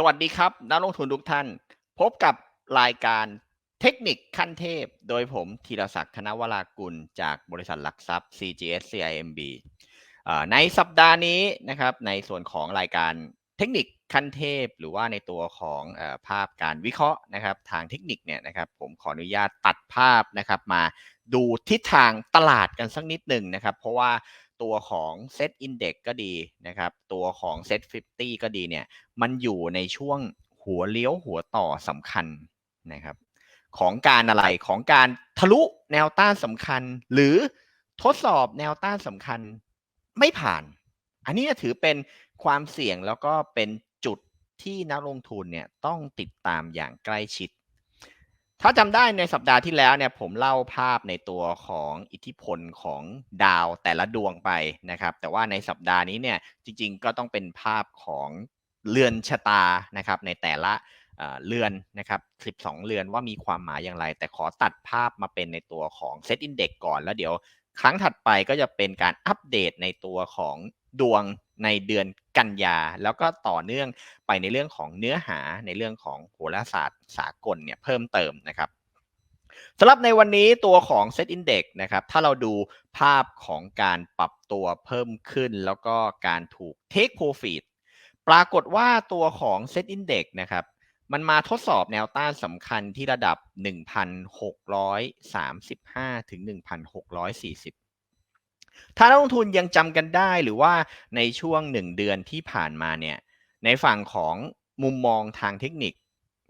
สวัสดีครับ นักลงทุนทุกท่าน พบกับรายการเทคนิคขั้นเทพ โดยผมธีรศักดิ์ธนวรากุล จากบริษัทหลักทรัพย์ CGS CIMB ในสัปดาห์นี้นะครับ ในส่วนของรายการเทคนิคขั้นเทพ หรือว่าในตัวของอภาพการวิเคราะห์นะครับ ทางเทคนิคเนี่ยนะครับ ผมขออนุญาตตัดภาพนะครับ มาดูทิศทางตลาดกันสักนิดหนึ่งนะครับ เพราะว่า ตัวของ Set Index ก็ดีนะครับ ตัวของ Set 50 ก็ดีเนี่ย มันอยู่ในช่วงหัวเลี้ยวหัวต่อสำคัญนะครับ ของการอะไรของการทะลุแนวต้านสำคัญ หรือทดสอบแนวต้านสำคัญไม่ผ่าน อันนี้ถือเป็นความเสี่ยงแล้วก็เป็นจุดที่นักลงทุนเนี่ยต้องติดตามอย่างใกล้ชิด ถ้าจำได้ในสัปดาห์ที่แล้วเนี่ยผมเล่าภาพในตัวของอิทธิพลของดาวแต่ละดวงไปนะครับ แต่ว่าในสัปดาห์นี้เนี่ยจริงๆก็ต้องเป็นภาพของเรือนชะตานะครับในแต่ละเรือนนะครับ 12 เรือนว่ามีความหมายอย่างไร แต่ขอตัดภาพมาเป็นในตัวของ Set Index ก่อนแล้วเดี๋ยวครั้งถัดไปก็จะเป็นการอัปเดตในตัวของ ดวงในเดือนกันยา แล้วก็ต่อเนื่องไปในเรื่องของเนื้อหาในเรื่องของโหราศาสตร์สากลเนี่ยเพิ่มเติมนะครับสำหรับในวันนี้ตัวของ Set Index นะครับ ถ้าเราดูภาพของการปรับตัวเพิ่มขึ้น แล้วก็การถูก Take Profit ปรากฏว่าตัวของ Set Index นะครับ มันมาทดสอบแนวต้านสำคัญที่ระดับ 1,635 ถึง 1,640 ถ้านักลงทุนยังจำกันได้หรือว่าในช่วง 1 เดือนที่ผ่านมาเนี่ยในฝั่งของมุมมองทางเทคนิค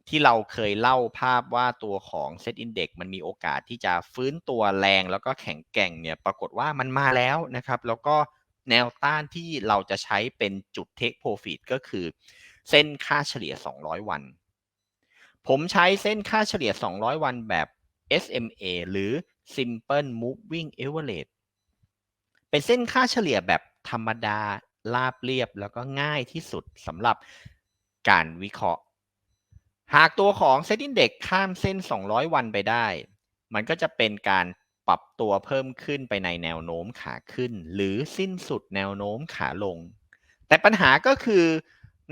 ที่เราเคยเล่าภาพว่าตัวของ Set Index มันมีโอกาสที่จะฟื้นตัวแรงแล้วก็แข็งแกร่งเนี่ยปรากฏว่ามันมาแล้วนะครับแล้วก็แนวต้านที่เราจะใช้เป็นจุด Take Profit ก็คือ เส้นค่าเฉลี่ย 200 วัน ผมใช้เส้นค่าเฉลี่ย 200 วันแบบ SMA หรือ Simple Moving Average เป็นเส้นค่าเฉลี่ยแบบธรรมดาราบเรียบแล้วก็ง่ายที่สุดสำหรับการวิเคราะห์ หากตัวของ Set Index ข้ามเส้น 200 วันไปได้ มันก็จะเป็นการปรับตัวเพิ่มขึ้นไปในแนวโน้มขาขึ้น หรือสิ้นสุดแนวโน้มขาลง แต่ปัญหาก็คือ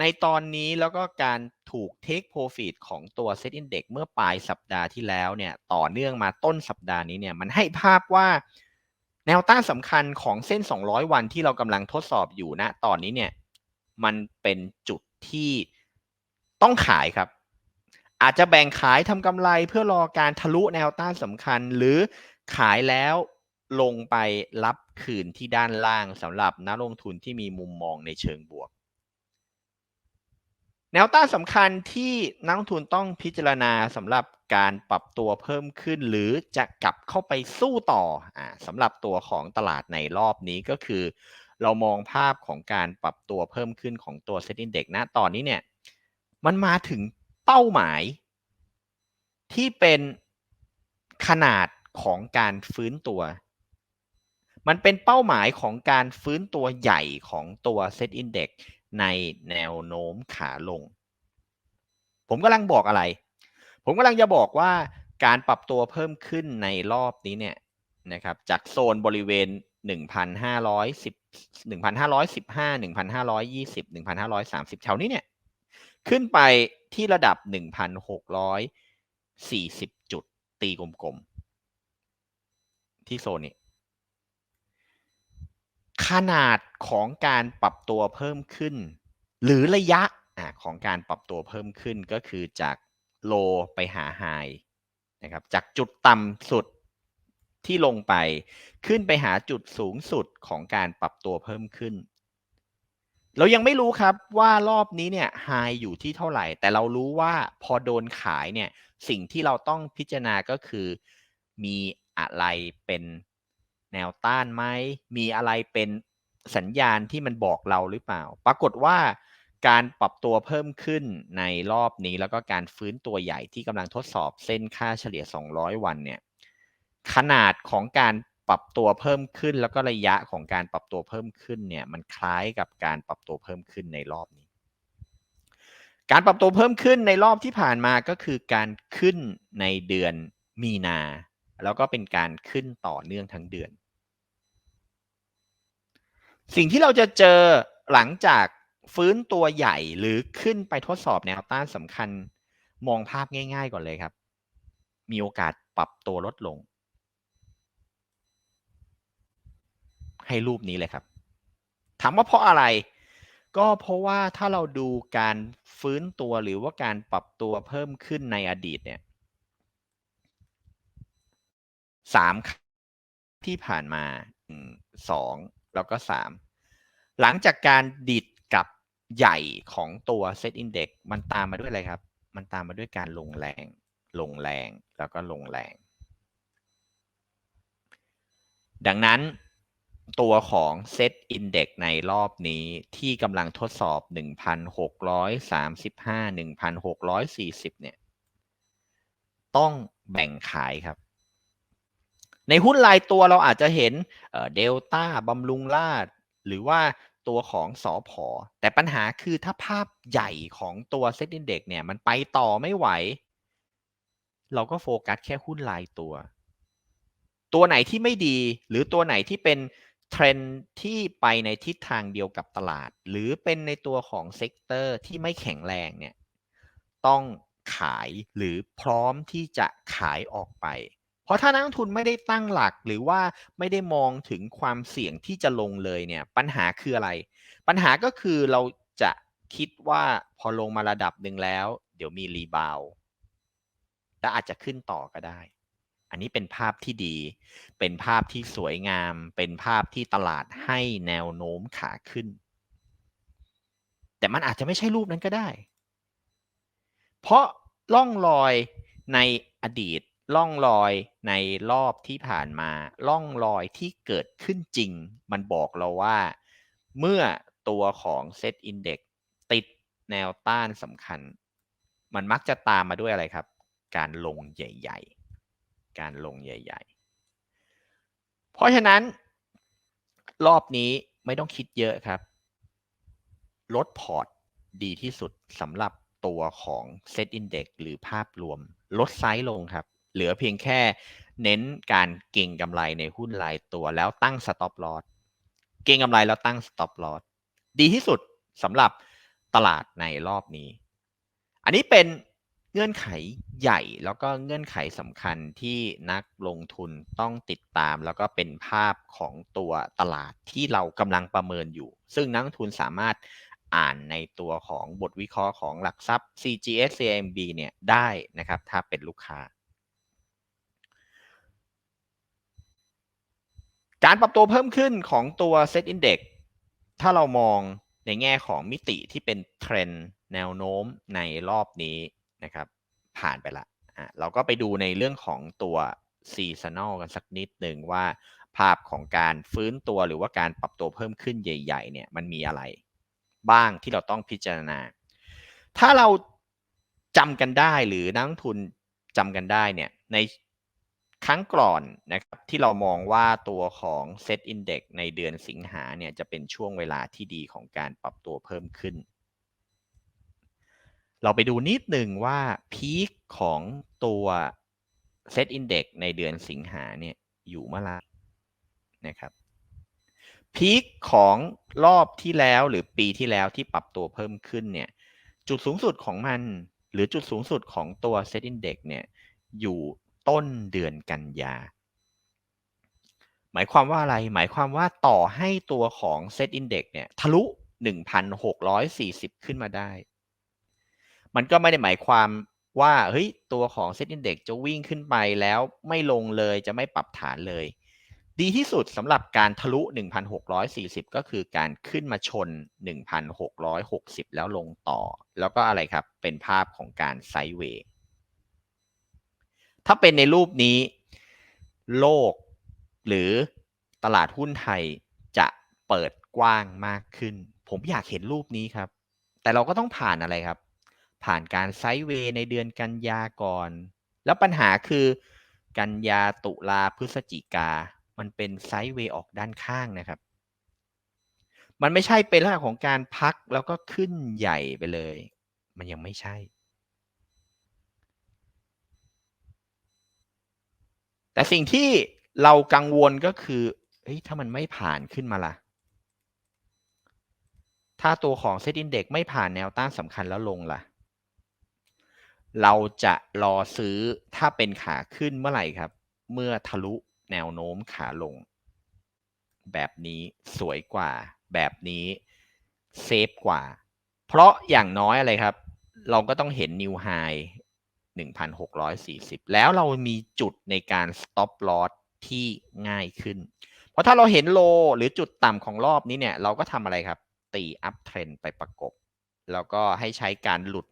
ในตอนนี้แล้วก็การถูก Take Profit ของตัว Set Index เมื่อปลายสัปดาห์ที่แล้วเนี่ยต่อเนื่องมาต้นสัปดาห์นี้เนี่ยมันให้ภาพว่า แนวต้านสำคัญของเส้น 200 วันที่เรากำลังทดสอบอยู่นะ ตอนนี้เนี่ย มันเป็นจุดที่ต้องขายครับ อาจจะแบ่งขายทำกำไรเพื่อรอการทะลุแนวต้านสำคัญ หรือขายแล้วลงไปรับคืนที่ด้านล่างสำหรับนักลงทุนที่มีมุมมองในเชิงบวก แนวต้านสำคัญที่นักลงทุนต้องพิจารณาสำหรับการปรับตัวเพิ่มขึ้น หรือจะกลับเข้าไปสู้ต่ออสำหรับตัวของตลาดในรอบนี้ก็คือ เรามองภาพของการปรับตัวเพิ่มขึ้นของตัว Set Index นะตอนนี้เนี่ย มันมาถึงเป้าหมายที่เป็นขนาดของการฟื้นตัว มันเป็นเป้าหมายของการฟื้นตัวใหญ่ของตัว Set Index ในแนวโน้มขาลง ผมกำลังบอกอะไร ผมกำลังจะบอกว่าการปรับตัวเพิ่มขึ้นในรอบนี้เนี่ยนะครับจากโซนบริเวณ 1,510 1,515 1,520 1,530แถวนี้เนี่ยขึ้นไปที่ระดับ 1,640 จุดตีกลมๆ ที่โซนนี้ ขนาดของการปรับตัวเพิ่มขึ้น หรือระยะของการปรับตัวเพิ่มขึ้นก็คือจากโลไปหาไฮนะครับจากจุดต่ำสุดที่ลงไปขึ้นไปหาจุดสูงสุดของการปรับตัวเพิ่มขึ้น เรายังไม่รู้ครับว่ารอบนี้เนี่ยไฮอยู่ที่เท่าไหร่ แต่เรารู้ว่าพอโดนขายเนี่ยสิ่งที่เราต้องพิจารณาก็คือ มีอะไรเป็น แนวต้านไหมมีอะไรเป็นสัญญาณที่มันบอกเราหรือเปล่า ปรากฏว่าการปรับตัวเพิ่มขึ้นในรอบนี้แล้วก็การฟื้นตัวใหญ่ที่กำลังทดสอบเส้นค่าเฉลี่ย 200 วันเนี่ยขนาดของการปรับตัวเพิ่มขึ้น แล้วก็ระยะของการปรับตัวเพิ่มขึ้นเนี่ยมันคล้ายกับการปรับตัวเพิ่มขึ้นในรอบนี้ การปรับตัวเพิ่มขึ้นในรอบที่ผ่านมาก็คือการขึ้นในเดือนมีนา แล้วก็เป็นการขึ้นต่อเนื่องทั้งเดือน สิ่งที่เราจะเจอหลังจากฟื้นตัวใหญ่หรือขึ้นไปทดสอบแนวต้านสำคัญมองภาพง่าย ๆ ก่อนเลยครับ มีโอกาสปรับตัวลดลง ให้รูปนี้เลยครับ ถามว่าเพราะอะไร ก็เพราะว่าถ้าเราดูการฟื้นตัวหรือว่าการปรับตัวเพิ่มขึ้นในอดีตเนี่ยสามที่ผ่านมาสอง แล้วก็สามหลังจากการดิดกับใหญ่ของตัว Set Index มันตามมาด้วยอะไรครับ มันตามมาด้วยการลงแรง ลงแรง แล้วก็ลงแรง ดังนั้นตัวของ Set Index ในรอบนี้ที่กำลังทดสอบ 1,635 1,640 เนี่ย ต้องแบ่งขายครับ ในหุ้นรายตัวเราอาจจะเห็นเดลต้าบำรุงราดหรือว่าตัวของสอพอแต่ปัญหาคือถ้าภาพใหญ่ของตัวเซ็ตอินเด็กเนี่ยมันไปต่อไม่ไหว เราก็โฟกัสแค่หุ้นรายตัว ตัวไหนที่ไม่ดี หรือตัวไหนที่เป็นเทรนที่ไปในทิศทางเดียวกับตลาด หรือเป็นในตัวของเซกเตอร์ที่ไม่แข็งแรงเนี่ยต้องขายหรือพร้อมที่จะขายออกไป เพราะถ้านักทุนไม่ได้ตั้งหลักหรือว่าไม่ได้มองถึงความเสี่ยงที่จะลงเลยเนี่ยปัญหาคืออะไร ปัญหาก็คือเราจะคิดว่าพอลงมาระดับหนึ่งแล้ว เดี๋ยวมีรีบาวและอาจจะขึ้นต่อก็ได้ อันนี้เป็นภาพที่ดี เป็นภาพที่สวยงาม เป็นภาพที่ตลาดให้แนวโน้มขาขึ้น แต่มันอาจจะไม่ใช่รูปนั้นก็ได้ เพราะล่องรอยในอดีต ล่องรอยในรอบที่ผ่านมาล่องรอยที่เกิดขึ้นจริง มันบอกเราว่า เมื่อตัวของ Set Index ติดแนวต้านสำคัญ มันมักจะตามมาด้วยอะไรครับ การลงใหญ่ ๆ การลงใหญ่ ๆ เพราะฉะนั้น รอบนี้ไม่ต้องคิดเยอะครับ ลดพอร์ตดีที่สุดสำหรับตัวของ Set Index หรือภาพรวม ลดไซส์ลงครับ เหลือเพียงแค่เน้นการเก่งกำไรในหุ้นรายตัวแล้วตั้ง stop loss เก่งกำไรแล้วตั้ง stop loss ดีที่สุดสำหรับตลาดในรอบนี้ อันนี้เป็นเงื่อนไขใหญ่แล้วก็เงื่อนไขสำคัญที่นักลงทุนต้องติดตาม แล้วก็เป็นภาพของตัวตลาดที่เรากำลังประเมินอยู่ ซึ่งนักทุนสามารถอ่านในตัวของบทวิเคราะห์ของหลักทรัพย์ CGS CMB เนี่ยได้นะครับ ถ้าเป็นลูกค้า การปรับตัวเพิ่มขึ้นของตัว Set Index ถ้าเรามองในแง่ของมิติที่เป็นเทรนแนวโน้มในรอบนี้นะครับผ่านไปละอะเราก็ไปดูในเรื่องของตัวซีซันอลกันสักนิดหนึ่งว่า ภาพของการฟื้นตัวหรือว่าการปรับตัวเพิ่มขึ้นใหญ่ ๆ เนี่ยมันมีอะไร บ้างที่เราต้องพิจารณา ถ้าเราจำกันได้หรือนักทุนจำกันได้เนี่ยใน ครั้งก่อนนะครับที่เรามองว่าตัวของ Set Index ในเดือนสิงหาเนี่ยจะเป็นช่วงเวลาที่ดีของการปรับตัวเพิ่มขึ้น เราไปดูนิดหนึ่งว่าพีคของตัว Set Index ในเดือนสิงหาเนี่ยอยู่เมื่อไรนะครับพีคของรอบที่แล้วหรือปีที่แล้วที่ปรับตัวเพิ่มขึ้นเนี่ยจุดสูงสุดของมัน หรือจุดสูงสุดของตัว Set Index เนี่ยอยู่ ต้นเดือนกันยา หมายความว่าอะไร หมายความว่าต่อให้ตัวของ Set Index เนี่ยทะลุ 1,640 ขึ้นมาได้ มันก็ไม่ได้หมายความว่าเฮ้ยตัวของ Set Index จะวิ่งขึ้นไปแล้วไม่ลงเลยจะไม่ปรับฐานเลย ดีที่สุดสำหรับการทะลุ 1,640 ก็คือการขึ้นมาชน 1,660 แล้วลงต่อ แล้วก็อะไรครับ เป็นภาพของการไซด์เวย์ ถ้าเป็นในรูปนี้ โลก หรือตลาดหุ้นไทยจะเปิดกว้างมากขึ้น ผมอยากเห็นรูปนี้ครับ แต่เราก็ต้องผ่านอะไรครับ ผ่านการไซด์เวย์ในเดือนกันยาก่อน แล้วปัญหาคือกันยาตุลาพฤศจิกา มันเป็นไซด์เวย์ออกด้านข้างนะครับ มันไม่ใช่เป็นลักษณะของการพักแล้วก็ขึ้นใหญ่ไปเลย มันยังไม่ใช่ แต่สิ่งที่เรากังวลก็คือเฮ้ยถ้ามันไม่ผ่านขึ้นมาล่ะ ถ้าตัวของเซตอินเด็กไม่ผ่านแนวต้านสำคัญแล้วลงล่ะ เราจะรอซื้อถ้าเป็นขาขึ้นเมื่อไหร่ครับ เมื่อทะลุแนวโน้มขาลง แบบนี้สวยกว่า แบบนี้เซฟกว่า เพราะอย่างน้อยอะไรครับ เราก็ต้องเห็นนิวไฮ 1,640 แล้วเรามีจุดในการ stop loss ที่ง่ายขึ้น เพราะถ้าเราเห็นโลหรือจุดต่ำของรอบนี้เนี่ย เราก็ทำอะไรครับ ตีอัพเทรนไปประกบ แล้วก็ให้ใช้การหลุด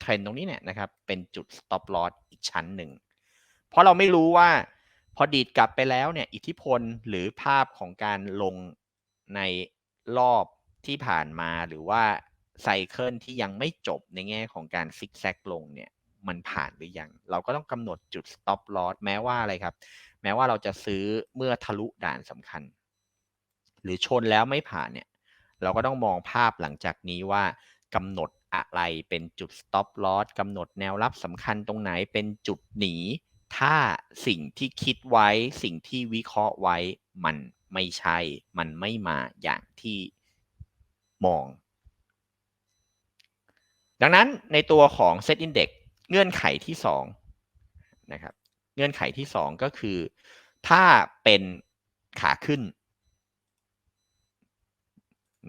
เทรนตรงนี้เนี่ยนะครับ เป็นจุด stop loss อีกชั้นหนึ่ง เพราะเราไม่รู้ว่าพอดีดกลับไปแล้วเนี่ย อิทธิพลหรือภาพของการลงในรอบที่ผ่านมาหรือว่าไซเคิลที่ยังไม่จบในแง่ของการซิกแซกลงเนี่ย มันผ่านหรือยัง เราก็ต้องกำหนดจุด stop loss แม้ว่าอะไรครับ แม้ว่าเราจะซื้อเมื่อทะลุด่านสำคัญ หรือชนแล้วไม่ผ่านเนี่ย เราก็ต้องมองภาพหลังจากนี้ว่ากำหนดอะไรเป็นจุด stop loss กำหนดแนวรับสำคัญตรงไหนเป็นจุดหนี ถ้าสิ่งที่คิดไว้สิ่งที่วิเคราะห์ไว้มันไม่ใช่ มันไม่มาอย่างที่มอง ดังนั้นในตัวของ Set Index เงื่อนไขที่2นะครับเงื่อนไขที่2ก็คือ ถ้าเป็นขาขึ้น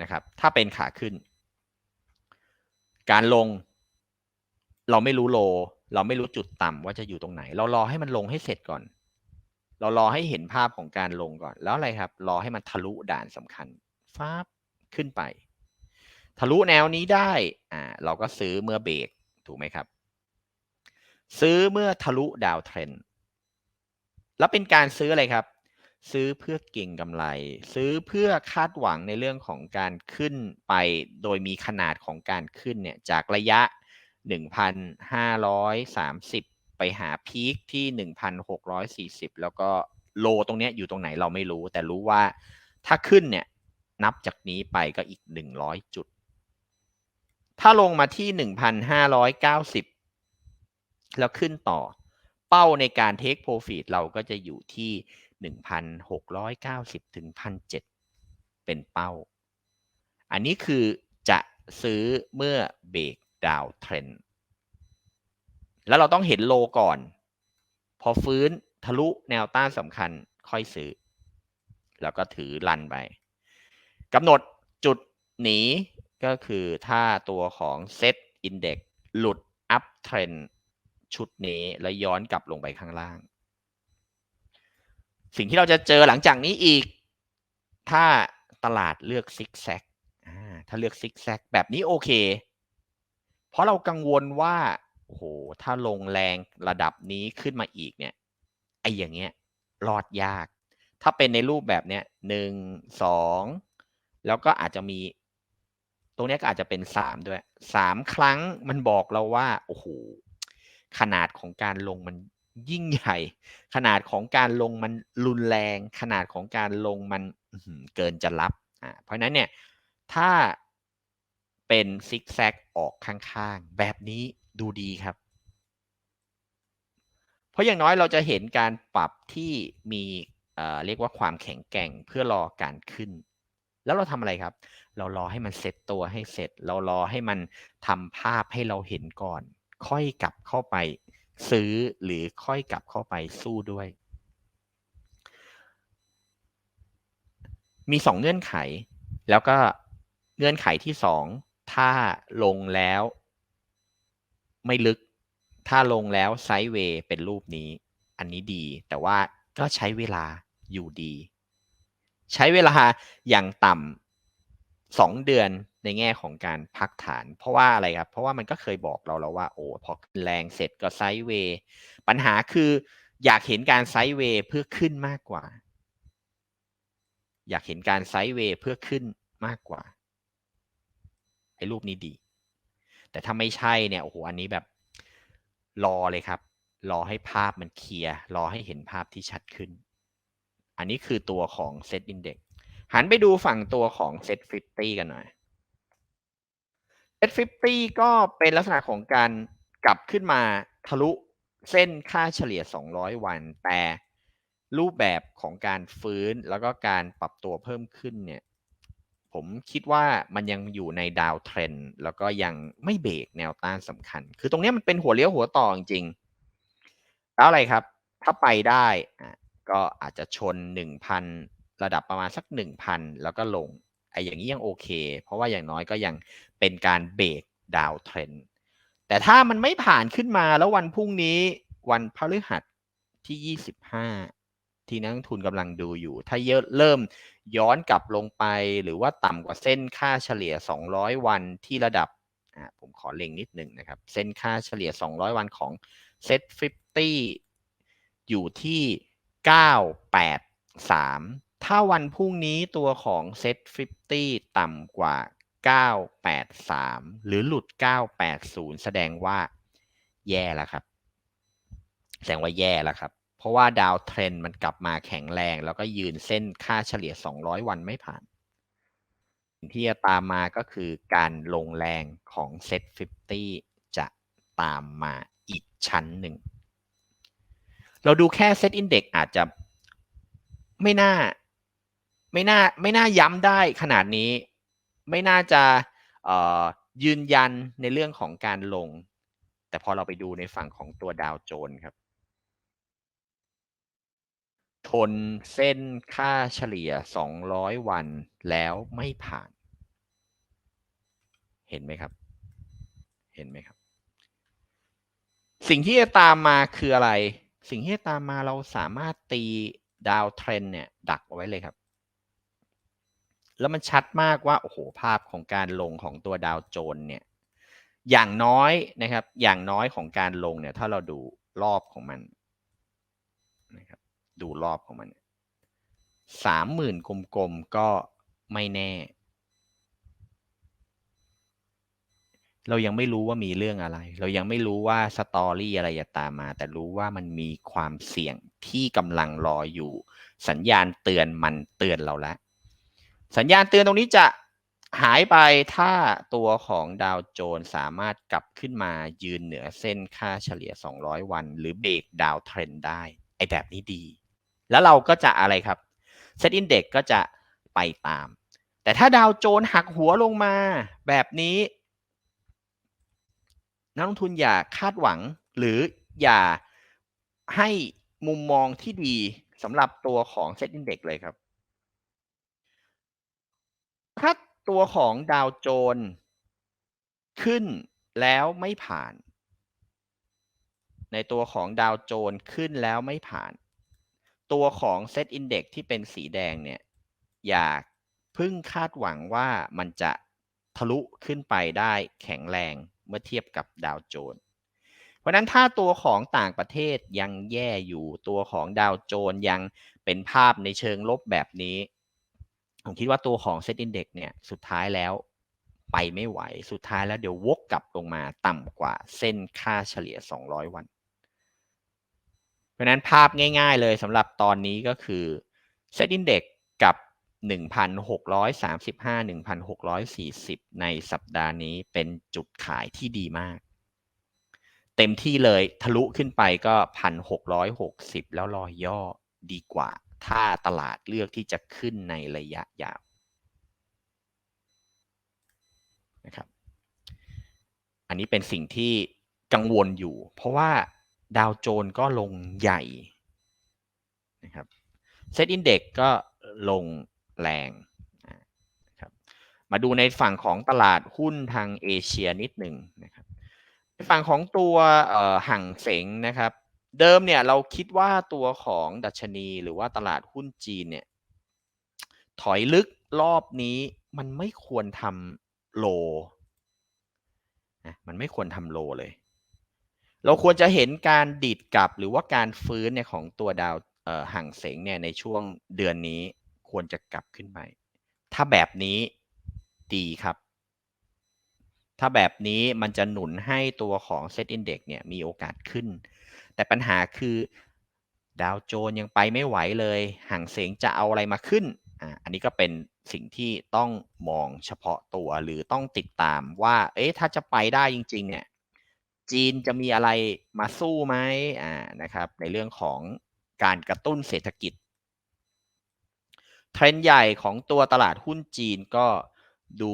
นะครับถ้าเป็นขาขึ้น การลง เราไม่รู้โล เราไม่รู้จุดต่ำว่าจะอยู่ตรงไหน เรารอให้มันลงให้เสร็จก่อน เรารอให้เห็นภาพของการลงก่อน แล้วอะไรครับ รอให้มันทะลุด่านสำคัญฟ้าขึ้นไป ทะลุแนวนี้ได้อ่าเราก็ซื้อเมื่อเบรกถูกไหมครับ ซื้อเมื่อทะลุดาวเทรนด์แล้วเป็นการซื้ออะไรครับ ซื้อเพื่อเก่งกำไร ซื้อเพื่อคาดหวังในเรื่องของการขึ้นไปโดยมีขนาดของการขึ้นเนี่ยจากระยะ 1,530 ไปหาพีคที่ 1,640 แล้วก็โลตรงเนี้ยอยู่ตรงไหนเราไม่รู้ แต่รู้ว่าถ้าขึ้นเนี่ยนับจากนี้ไปก็อีก 100 จุด ถ้าลงมาที่ 1,590 แล้วขึ้นต่อ เป้าในการ take profit เราก็จะอยู่ที่ 1,690 ถึง 1,700 เป็นเป้า อันนี้คือจะซื้อเมื่อเบรกดาวเทรนแล้วเราต้องเห็นโลก่อน พอฟื้นทะลุแนวต้านสำคัญค่อยซื้อ แล้วก็ถือรันไปกำหนดจุดหนีก็คือถ้าตัวของ Set Index หลุด Up Trend ชุดนี้แล้วย้อนกลับลงไปข้างล่าง สิ่งที่เราจะเจอหลังจากนี้อีก ถ้าตลาดเลือกซิกแซกถ้าเลือกซิกแซกแบบนี้โอเค เพราะเรากังวลว่าโอ้โหถ้าลงแรงระดับนี้ขึ้นมาอีกเนี่ยไอ้อย่างเงี้ยรอดยาก ถ้าเป็นในรูปแบบเนี้ยหนึ่งสองแล้วก็อาจจะมี ตรงนี้ก็อาจจะเป็นสามด้วยสามครั้งมันบอกเราว่าโอ้โห ขนาดของการลงมันยิ่งใหญ่ ขนาดของการลงมันรุนแรง ขนาดของการลงมันเกินจะรับอ่าเพราะนั้นเนี่ยถ้าเป็นซิกแซกออกข้างๆ แบบนี้ดูดีครับ เพราะอย่างน้อยเราจะเห็นการปรับที่มีเอ่อเรียกว่าความแข็งแกร่งเพื่อรอการขึ้น แล้วเราทำอะไรครับ เรารอให้มันเซตตัวให้เสร็จ เรารอให้มันทำภาพให้เราเห็นก่อน ค่อยกลับเข้าไปซื้อหรือค่อยกลับเข้าไปสู้ด้วย มีสองเงื่อนไข แล้วก็เงื่อนไขที่สองถ้าลงแล้ว ไม่ลึก ถ้าลงแล้วไซด์เวย์เป็นรูปนี้ อันนี้ดี แต่ว่าก็ใช้เวลาอยู่ดี ใช้เวลาอย่างต่ำ สองเดือนในแง่ของการพักฐาน เพราะว่าอะไรครับ เพราะว่ามันก็เคยบอกเราแล้วว่าโอ้พอแรงเสร็จก็ไซด์เวย์ปัญหาคืออยากเห็นการไซด์เวย์เพื่อขึ้นมากกว่า อยากเห็นการไซด์เวย์เพื่อขึ้นมากกว่าไอ้รูปนี้ดี แต่ถ้าไม่ใช่เนี่ยโอ้โหอันนี้แบบรอเลยครับ รอให้ภาพมันเคลียร์รอให้เห็นภาพที่ชัดขึ้น อันนี้คือตัวของ Set Index หันไปดูฝั่งตัวของ Set 50 กันหน่อย Set 50 ก็เป็นลักษณะของการกลับขึ้นมาทะลุเส้นค่าเฉลี่ย 200 วัน แต่รูปแบบของการฟื้นแล้วก็การปรับตัวเพิ่มขึ้นเนี่ยผผมคิดว่ามันยังอยู่ในดาวเทรนแล้วก็ยังไม่เบรกแนวต้านสำคัญ คือตรงนี้มันเป็นหัวเลี้ยวหัวต่อจริงๆแล้วอะไรครับ ถ้าไปได้ก็อาจจะชน1,000 ระดับประมาณสัก 1,000 แล้วก็ลงไอ้อย่างนี้ยังโอเค เพราะว่าอย่างน้อยก็ยังเป็นการเบรกดาวเทรนแต่ถ้ามันไม่ผ่านขึ้นมาแล้ววันพรุ่งนี้วันพฤหัสที่ 25 ที่นักลงทุนกำลังดูอยู่ ถ้าเยอะเริ่มย้อนกลับลงไปหรือว่าต่ำกว่าเส้นค่าเฉลี่ย 200 วันที่ระดับผมขอเล็งนิดหนึ่งนะครับ เส้นค่าเฉลี่ย 200 วันของ Set 50 อยู่ที่ 983 ถ้าวันพรุ่งนี้ตัวของ Set 50 ต่ำกว่า 983 หรือหลุด 980 แสดงว่าแย่แล้วครับ แสดงว่าแย่แล้วครับ เพราะว่าดาวเทรนมันกลับมาแข็งแรง แล้วก็ยืนเส้นค่าเฉลี่ย 200 วันไม่ผ่าน ที่จะตามมาก็คือการลงแรงของ Set 50 จะตามมาอีกชั้นหนึ่ง เราดูแค่ Set Index อาจจะไม่น่า ไม่น่าไม่น่าย้ำได้ขนาดนี้ ไม่น่าจะยืนยันในเรื่องของการลง แต่พอเราไปดูในฝั่งของตัวดาวโจนส์ครับ ทนเส้นค่าเฉลี่ย 200 วันแล้วไม่ผ่าน เห็นไหมครับ เห็นไหมครับ สิ่งที่จะตามมาคืออะไร สิ่งที่จะตามมาเราสามารถตีดาวเทรนเนี่ย ดักเอาไว้เลยครับ แล้วมันชัดมากว่าโอ้โหภาพของการลงของตัวดาวโจนเนี่ยอย่างน้อยนะครับ อย่างน้อยของการลงเนี่ย ถ้าเราดูรอบของมันนะครับ ดูรอบของมันสามหมื่นกลมๆก็ไม่แน่ เรายังไม่รู้ว่ามีเรื่องอะไร เรายังไม่รู้ว่าสตอรี่อะไรจะตามมา แต่รู้ว่ามันมีความเสี่ยงที่กำลังรออยู่ สัญญาณเตือนมันเตือนเราแล้ว สัญญาณเตือนตรงนี้จะหายไปถ้าตัวของดาวโจนสามารถกลับขึ้นมายืนเหนือเส้นค่าเฉลี่ย 200 วัน หรือเบรกดาวเทรนได้ ไอแบบนี้ดี แล้วเราก็จะอะไรครับเซตอินเด็กก็จะไปตาม แต่ถ้าดาวโจนหักหัวลงมาแบบนี้ นักลงทุนอย่าคาดหวัง หรืออย่าให้มุมมองที่ดีสำหรับตัวของเซตอินเด็กเลยครับ ถ้าตัวของดาวโจนขึ้นแล้วไม่ผ่าน ในตัวของดาวโจนขึ้นแล้วไม่ผ่าน ตัวของเซตอินเด็กที่เป็นสีแดงเนี่ย อย่าพึ่งคาดหวังว่ามันจะทะลุขึ้นไปได้แข็งแรงเมื่อเทียบกับดาวโจนเพราะนั้นถ้าตัวของต่างประเทศยังแย่อยู่ตัวของดาวโจนยังเป็นภาพในเชิงลบแบบนี้ ผมคิดว่าตัวของเซตอินเด็กเนี่ยสุดท้ายแล้วไปไม่ไหว สุดท้ายแล้วเดี๋ยววกกลับลงมาต่ำกว่าเส้นค่าเฉลี่ย 200 วัน เพราะนั้นภาพง่ายๆเลยสำหรับตอนนี้ก็คือเซตอินเด็กกับ 1,635 1,640 ในสัปดาห์นี้เป็นจุดขายที่ดีมาก เต็มที่เลยทะลุขึ้นไปก็ 1,660 แล้วรอย่อดีกว่า ถ้าตลาดเลือกที่จะขึ้นในระยะยาวนะครับ อันนี้เป็นสิ่งที่กังวลอยู่ เพราะว่าดาวโจนก็ลงใหญ่นะครับเซตอินเด็กก็ลงแรงนะครับมาดูในฝั่งของตลาดหุ้นทางเอเชียนิดหนึ่งนะครับฝั่งของตัวห่างเสงนะครับ เดิมเนี่ยเราคิดว่าตัวของดัชนีหรือว่าตลาดหุ้นจีนเนี่ยถอยลึกรอบนี้มันไม่ควรทำโลนะมันไม่ควรทำโลเลย เราควรจะเห็นการดีดกลับหรือว่าการฟื้นเนี่ยของตัวดาวห่างเสงเนี่ยในช่วงเดือนนี้ควรจะกลับขึ้นไป ถ้าแบบนี้ดีครับ ถ้าแบบนี้มันจะหนุนให้ตัวของ Set Index เนี่ยมีโอกาสขึ้น แต่ปัญหาคือดาวโจนยังไปไม่ไหวเลยห่างเสียงจะเอาอะไรมาขึ้นอ่าอันนี้ก็เป็นสิ่งที่ต้องมองเฉพาะตัวหรือต้องติดตามว่า เอ๊ะถ้าจะไปได้จริง ๆ เนี่ย จีนจะมีอะไรมาสู้ไหมอ่านะครับ ในเรื่องของการกระตุ้นเศรษฐกิจ เทรนด์ใหญ่ของตัวตลาดหุ้นจีนก็ดู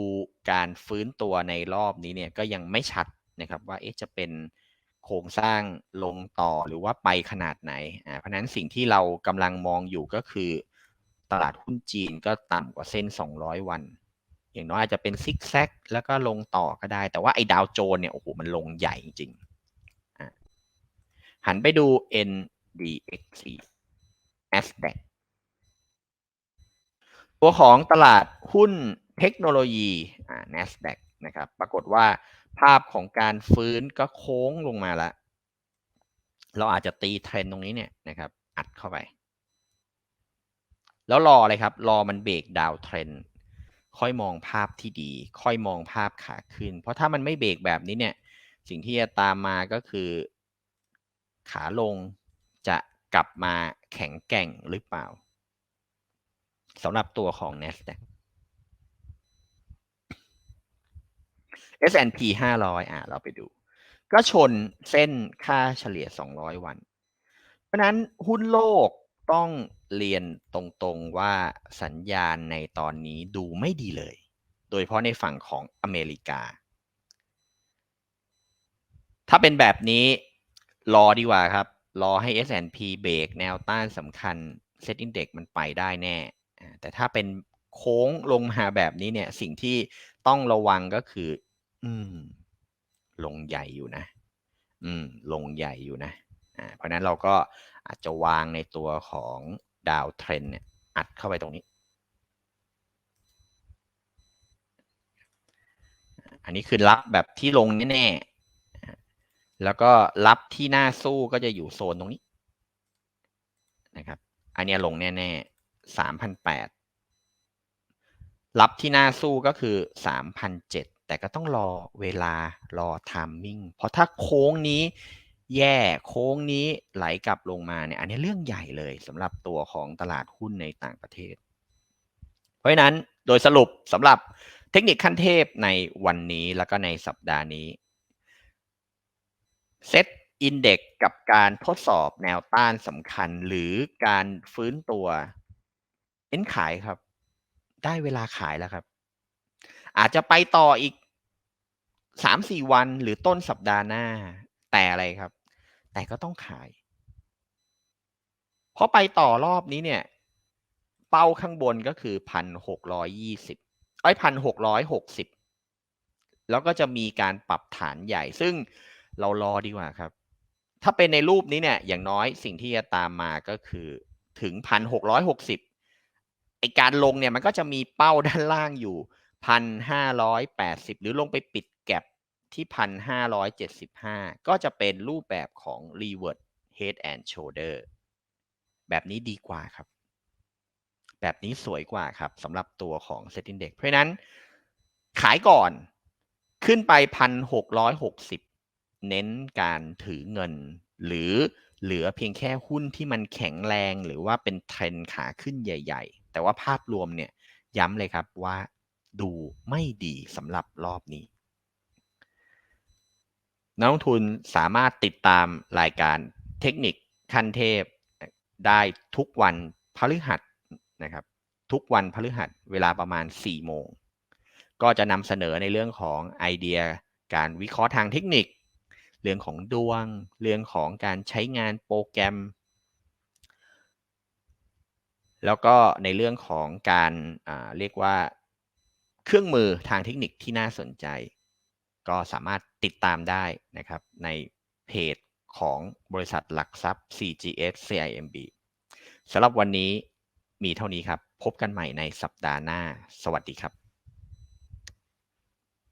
การฟื้นตัวในรอบนี้เนี่ยก็ยังไม่ชัดนะครับว่าเอ๊ะจะเป็น โครงสร้างลงต่อหรือว่าไปขนาดไหนอ่าเพราะนั้นสิ่งที่เรากำลังมองอยู่ก็คือ ตลาดหุ้นจีนก็ต่ำกว่าเส้น 200 วัน อย่างน้อยอาจจะเป็นซิกแซกแล้วก็ลงต่อก็ได้ แต่ว่าไอ้ดาวโจนเนี่ยโอ้โหมันลงใหญ่จริงๆอะหันไปดู NDXC NASDAQ ตัวของตลาดหุ้นเทคโนโลยีอ่า NASDAQ นะครับ ปรากฏว่า ภาพของการฟื้นก็โค้งลงมาแล้วเราอาจจะตีเทรนตรงนี้เนี่ยนะครับ อัดเข้าไป แล้วรออะไรครับ รอมันเบรกดาวเทรนค่อยมองภาพที่ดี ค่อยมองภาพขาขึ้น เพราะถ้ามันไม่เบรกแบบนี้เนี่ย สิ่งที่จะตามมาก็คือ ขาลงจะกลับมาแข็งแกร่งหรือเปล่าสำหรับตัวของ NASDAQ S&P 500 อะเราไปดู ก็ชนเส้นค่าเฉลี่ย 200 วัน เพราะนั้นหุ้นโลกต้องเรียนตรงๆว่าสัญญาณในตอนนี้ดูไม่ดีเลย โดยเฉพาะในฝั่งของอเมริกา ถ้าเป็นแบบนี้รอดีกว่าครับ รอให้ S&P เบรกแนวต้านสำคัญ Set Index มันไปได้แน่ แต่ถ้าเป็นโค้งลงมาแบบนี้เนี่ยสิ่งที่ต้องระวังก็คือ อืม ลงใหญ่อยู่นะ อืม ลงใหญ่อยู่นะ อ่า เพราะนั้นเราก็อาจจะวางในตัวของดาวเทรนเนี่ย อัดเข้าไปตรงนี้ อันนี้คือรับแบบที่ลงแน่ๆ แล้วก็รับที่หน้าสู้ก็จะอยู่โซนตรงนี้ นะครับ อันนี้ลงแน่ๆสามพันแปดรับที่หน้าสู้ก็คือสามพันเจ็ด แต่ก็ต้องรอเวลารอทามมิ่งเพราะถ้าโค้งนี้แย่โค้งนี้ไหลกลับลงมาเนี่ยอันนี้เรื่องใหญ่เลยสำหรับตัวของตลาดหุ้นในต่างประเทศ เพราะฉะนั้นโดยสรุปสำหรับเทคนิคขั้นเทพในวันนี้แล้วก็ในสัปดาห์นี้เซตอินเด็กกับการทดสอบแนวต้านสำคัญหรือการฟื้นตัวเอ็นขายครับ ได้เวลาขายแล้วครับ อาจจะไปต่ออีก สามสี่วันหรือต้นสัปดาห์หน้า แต่อะไรครับ แต่ก็ต้องขาย เพราะไปต่อรอบนี้เนี่ย เป้าข้างบนก็คือพันหกร้อยยี่สิบไอ้พันหกร้อยหกสิบแล้วก็จะมีการปรับฐานใหญ่ ซึ่งเรารอดีกว่าครับ ถ้าเป็นในรูปนี้เนี่ย อย่างน้อยสิ่งที่จะตามมาก็คือถึงพันหกร้อยหกสิบไอการลงเนี่ยมันก็จะมีเป้าด้านล่างอยู่พันห้าร้อยแปดสิบหรือลงไปปิด ที่พันห้าร้อยเจ็ดสิบห้าก็จะเป็นรูปแบบของ revert head and shoulder แบบนี้ดีกว่าครับ แบบนี้สวยกว่าครับสำหรับตัวของ Set Index เพราะนั้นขายก่อนขึ้นไปพันหกร้อยหกสิบเน้นการถือเงิน หรือเหลือเพียงแค่หุ้นที่มันแข็งแรงหรือว่าเป็นเทรนขาขึ้นใหญ่ ๆ แต่ว่าภาพรวมเนี่ยย้ำเลยครับว่าดูไม่ดีสำหรับรอบนี้ นักลงทุนสามารถติดตามรายการเทคนิคขั้นเทพได้ทุกวันพฤหัสนะครับ ทุกวันพฤหัสเวลาประมาณ 4 โมง ก็จะนำเสนอในเรื่องของไอเดีย การวิเคราะห์ทางเทคนิค เรื่องของดวง เรื่องของการใช้งานโปรแกรม แล้วก็ในเรื่องของการเรียกว่าเครื่องมือทางเทคนิคที่น่าสนใจ ก็สามารถ ติดตามได้นะครับในเพจของบริษัทหลักทรัพย์ CGS CIMB สำหรับวันนี้มีเท่านี้ครับ พบกันใหม่ในสัปดาห์หน้า สวัสดีครับ